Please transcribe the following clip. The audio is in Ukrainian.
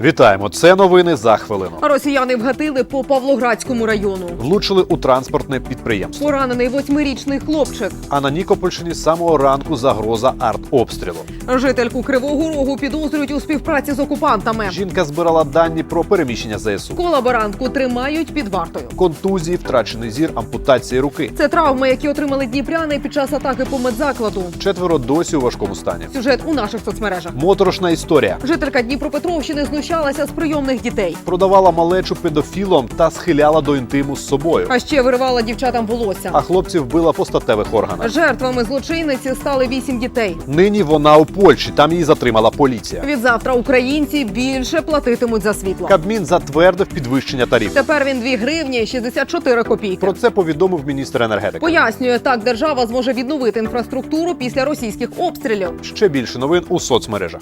Вітаємо! Це новини за хвилину. Росіяни вгатили по Павлоградському району. Влучили у транспортне підприємство. Поранений восьмирічний хлопчик. А на Нікопольщині з самого ранку загроза артобстрілу. Жительку Кривого Рогу підозрюють у співпраці з окупантами. Жінка збирала дані про переміщення ЗСУ. Колаборантку тримають під вартою. Контузії, втрачений зір, ампутації руки. Це травми, які отримали дніпряни під час атаки по медзакладу. Четверо досі у важкому стані. Сюжет у наших соцмережах. Моторошна історія. Жителька Дніпропетровщини знущалася з прийомних дітей, Продавала малечу педофілом та схиляла до інтиму з собою. а ще виривала дівчатам волосся. А хлопців била по статевих органах. Жертвами злочинниці стали вісім дітей. Нині вона у Польщі. Там її затримала поліція. Відзавтра українці більше платитимуть за світло. Кабмін затвердив підвищення тарифів. Тепер він 2 гривні 64 копійки. Про це повідомив міністр енергетики. Пояснює, так держава зможе відновити інфраструктуру після російських обстрілів. Ще більше новин у соцмережах.